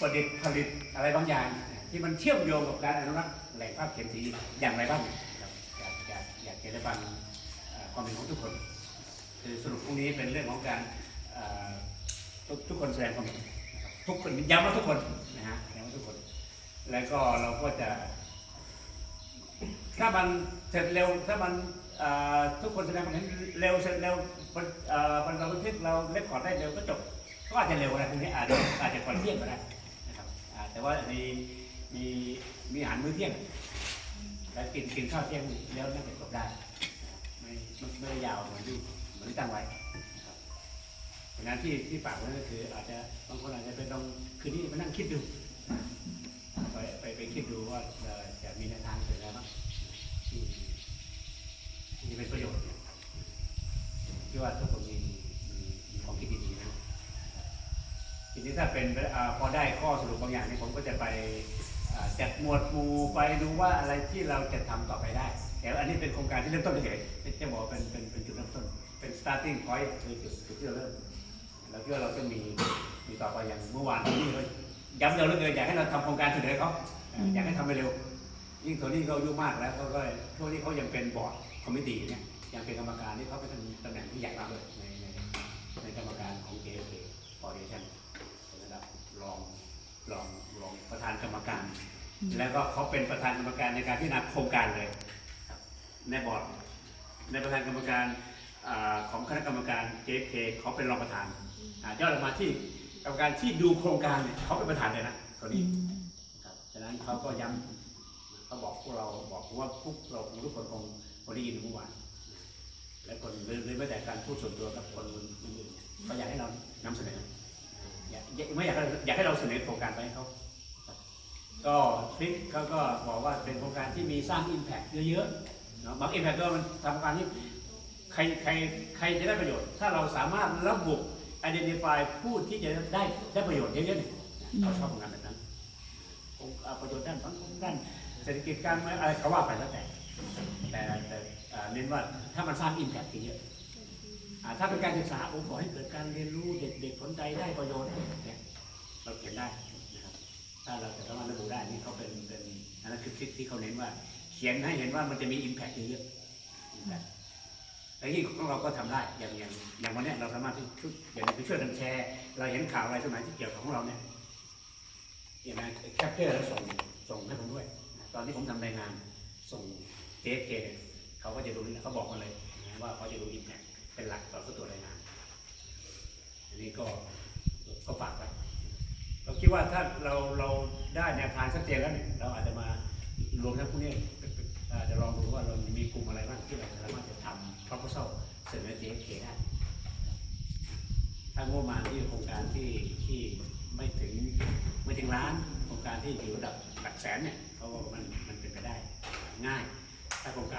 ประดิษฐ์ผลิตอะไรบางอย่าง ที่มันเชื่อมโยงกับการอนุรักษ์แหล่งภาพเขียนสีอย่างไรบ้างครับอยากอยากอยากจะได้ฟังความเห็นของทุกคน คือสรุปพรุ่งนี้เป็นเรื่องของการทุกทุกคนแสดงความเห็นทุกคนย้ำว่าทุกคนนะฮะย้ำว่าทุกคน แล้วก็เราก็จะ ถ้ามันเสร็จเร็วถ้ามันทุกคนแสดงความเห็นเร็วเสร็จเร็วมันเอ่อมันเราบันทึกเราเล็กขอได้เร็วก็จบก็อาจจะเร็วอะไรพวกนี้อาจจะอาจจะก่อนเที่ยงก็ได้นะครับอ่า แต่ว่ามีมีมีอาหารมื้อเที่ยงแล้วกินกินข้าวเที่ยงแล้วน่าจะจบได้นะครับไม่ไม่ได้ยาวเหมือนที่เหมือนที่ตั้งไว้นะครับงนั้นที่ที่ฝากไว้ก็คือ อาจจะบางคนอาจจะไปลองคืนนี้มานั่งคิดดูไปไปไปคิดดูว่าจะมีแนวทางเสร็จแล้วบ้างที่ที่เป็นประโยชน์เนี่ว่าทุกคนมีมีมีความคิดดีๆนะ ทีนี้ถ้าเป็นอพอได้ข้อสรุปบางอย่างนี่ผมก็จะไปจัดหมวดหมู่ไปดูว่าอะไรที่เราจะทำต่อไปได้ แต่อันนี้เป็นโครงการที่เริ่มต้นเฉยจะบอกว่เป็นเป็นเป็นจุดเริ่มต้น เป็น starting point คือจุดจุดที่เราเริ่มแล้วก็เราจะมีมีต่อไปอย่างเมื่อวานนี้ก็ย้ำเราเหลือเกินอยากให้เราทำโครงการเสนอเขาอยากให้ทำไปเร็ว ยิ่งโทนี่เขาอายุมากแล้วเขาก็ช่วงนี้เขายังเป็นบอร์ดคอมมิตี้เนี่ยยังเป็นกรรมการนี่เขาเป็นตำแหน่งที่ใหญ่มากเลยในในในกรรมการของ JFK Foundation เป็นระดับรองรองรองประธานกรรมการ แล้วก็เขาเป็นประธานกรรมการในการพิจารณาโครงการเลยในบอร์ดในประธานกรรมการอาของคณะกรรมการ JFK เขาเป็นรองประธานอ่ายอดลงมาที่กรรมการที่ดูโครงการเนี่ยเขาเป็นประธานเลยนะคนนี้ครับฉะนั้นเขาก็ย้ำเขาบอกพวกเราบอกว่าพวกเราทุกคนคงคงได้ยินเมื่อวานและคนหรือแม้แต่การพูดส่วนตัวกับคนอื่นๆเขาอยากให้เรานำเสนออยากไม่อยากให้อยากให้เราเสนอโครงการไปให้เขา ก็คลิปเขาก็บอกว่าเป็นโครงการที่มีสร้างอิมแพ t เยอะๆเนาะบางอิมแพ t ก็มันทำการที่ใครใครใครจะได้ประโยชน์ ถ้าเราสามารถระบุ identify ผู้ที่จะได้ได้ประโยชน์เยอะๆเนี่ยเขาชอบทำงานแบบนั้นองค์อ่าประโยชน์ด้านสังคมด้านเศรษฐกิจการเมืองอะไรก็ว่าไปแล้วแต่ แต่แต่อ่าเน้นว่าถ้ามันสร้างอิมแพคเยอะอ่าถ้าเป็นการศึกษาผมขอให้เกิดการเรียนรู้เด็กๆสนใจได้ประโยชน์เนี่ยเราเขียนได้ คลิปที่เขาเน้นว่า เขียนให้เห็นว่ามันจะมีอิมแพคเยอะๆแล้วยิ่ของเราก็ทำได้อย่างอย่างอย่างวันนี้เราสามารถที่ช่วยอย่างไปช่วยกันแชร์ เราเห็นข่าวอะไรสมัยที่เกี่ยวกับของเราเนี่ยอย่างนั้นแคปเจอร์แล้วส่งส่งให้ผมด้วย ตอนที่ผมทำรายงานส่งเจฟเคเขาก็จะดูนี่เขาบอกมาเลยว่าเขาจะดูอิมแพคเป็นหลักต่อตัวรายงาน อันนี้ก็ก็ฝากไว้เราคิดว่าถ้าเราเราได้แนวทางชัดเจนแล้วเนี่ยเราอาจจะมา รวมทั้งพวกนี้จะลองดูว่าเรามีกลุ่มอะไรบ้างที่เราสามารถจะทำ proposal เสนอ JFK ได้ถ้างบประมาณที่โครงการที่ที่ไม่ถึงไม่ถึงล้านโครงการที่อยู่ระดับหลักแสนเนี่ยเพราะว่ามันมันเป็นไปได้ง่ายถ้าโครงการ